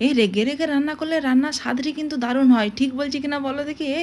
এই রেগে রেগে রান্না করলে রান্নার স্বাদটি কিন্তু দারুণ হয়। ঠিক বলছি কিনা বলো দেখি? এ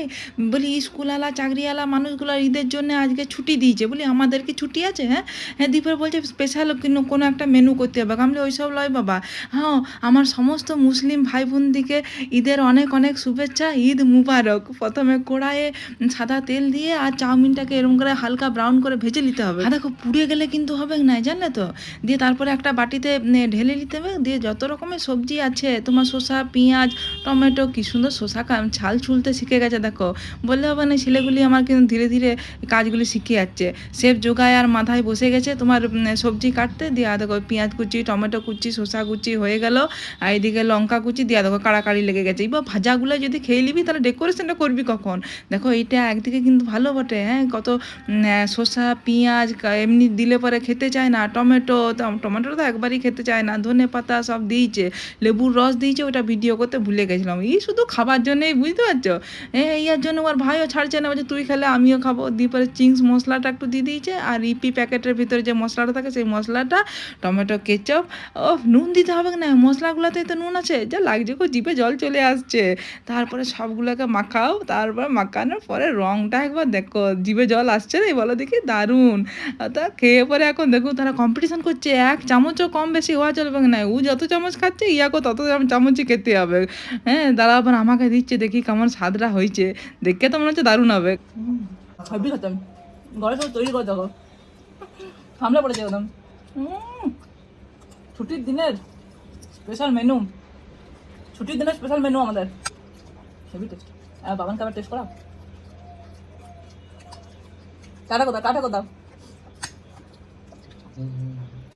বলি, স্কুলওয়ালা, চাকরিওয়ালা মানুষগুলো ঈদের জন্য আজকে ছুটি দিয়েছে। বলি, আমাদের কি ছুটি আছে হ্যাঁ? হ্যাঁ দীপের বলছে স্পেশাল কিন্তু কোনো একটা মেনু করতে হবে। আমি ওইসব লয় বাবা। হ্যাঁ আমার সমস্ত মুসলিম ভাই বোনদিকে ঈদের অনেক অনেক শুভেচ্ছা, ঈদ মুবারক। প্রথমে কড়াইয়ে সাদা তেল দিয়ে আর চাউমিনটাকে এরকম করে হালকা ব্রাউন করে ভেজে নিতে হবে। দেখো, পুড়ে গেলে কিন্তু হবে না জানলে তো? দিয়ে তারপরে একটা বাটিতে ঢেলে নিতে হবে। দিয়ে যত রকমের সবজি আছে তোমার শসা, পেঁয়াজ, টমেটো, কি সুন্দর শসা ছাল ছুলতে শিখে গেছে, দেখো। বললে হবে না, ছেলেগুলি আমার কিন্তু ধীরে ধীরে কাজগুলি শিখে যাচ্ছে। সেফ যোগায় আর মাথায় বসে গেছে, তোমার সবজি কাটতে, দিয়ে দেখো, পেঁয়াজ কুচি, টমেটো কুচি, শসা কুচি হয়ে গেল। আর এইদিকে লঙ্কা কুচি, দিয়ে দেখো, কাড়াকাড়ি লেগে গেছে। এবার ভাজাগুলো যদি খেয়ে নিবি, তাহলে ডেকোরেশনটা করবি কখন? দেখো, এইটা একদিকে কিন্তু ভালো বটে হ্যাঁ? কত শসা, পেঁয়াজ এমনি দিলে পরে খেতে চায় না। টমেটো টমেটো তো একবারই খেতে চায় না। ধনে পাতা সব দিয়েছে, লেবুর রস দিয়েছে ওটা ভিডিও করতে ভুলে গেছিলাম। এই শুধু খাবার জন্যই, বুঝতে পারছ? হ্যাঁ ইয়ার জন্য ওর ভাইও ছাড়ছে না, বলছে, তুই খেলে আমিও খাব। দিয়ে পরে চিংস মশলাটা একটু দিয়ে দিয়েছে, আর ইপি প্যাকেটের ভিতরে যে মশলাটা থাকে, সেই মশলাটা, টমেটো, কেচাপ ও নুন দিতে হবে না? মশলাগুলোতেই তো নুন আছে, যা লাগছে কো জিভে জল চলে আসছে। তারপরে সবগুলোকে মাখাও, তারপর মাখানোর পরে রংটা একবার দেখো, জিভে জল আসছে রে, বলো দেখি, দারুণ। তা খেয়ে পরে এখন দেখো, তারা কম্পিটিশন করছে, এক চামচও কম বেশি হওয়া চলবে না? ও যত চামচ খাচ্ছে ইয়াকেও তত চাম- চামচই খেতে হবে। হ্যাঁ তারা আবার আমাকে দিচ্ছে দেখি কেমন স্বাদটা হয়েছে। দেখে তো মনে হচ্ছে দারুণ হবে। সবই খেতাম। ঘরে সব তৈরি করে দেখো। সামনে একদম। উম, ছুটির দিনের স্পেশাল মেনু ছুটির দিনের স্পেশাল মেনু আমাদের। হেভি টেস্ট বাবান খাবার টেস্ট করা? টাটা কোথাও টাটা কোথাও।